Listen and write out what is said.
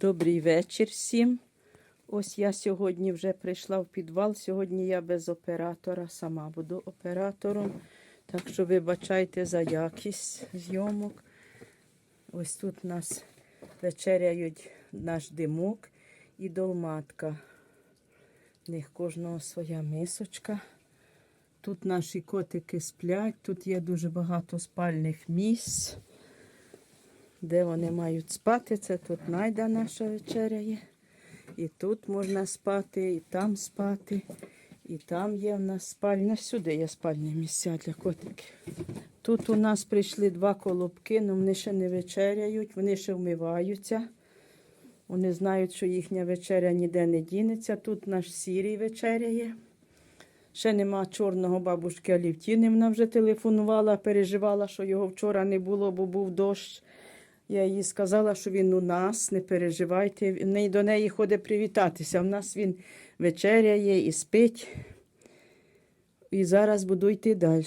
Добрий вечір всім. Ось я сьогодні вже прийшла в підвал. Сьогодні я без оператора, сама буду оператором. Так що вибачайте за якість зйомок. Ось тут нас вечеряють наш димок і долматка. В них кожного своя мисочка. Тут наші котики сплять, тут є дуже багато спальних місць. Де вони мають спати, це тут найда наша вечеря є. І тут можна спати, і там спати. І там є в нас спальня. Сюди є спальні місця для котиків. Тут у нас прийшли два колобки, але вони ще не вечеряють, вони ще вмиваються. Вони знають, що їхня вечеря ніде не дінеться. Тут наш сірий вечеряє. Ще нема чорного бабушки Алівтіни. Вона вже телефонувала, переживала, що його вчора не було, бо був дощ. Я їй сказала, що він у нас, не переживайте. Він До неї ходить привітатися. У нас він вечеряє і спить. І зараз буду йти далі.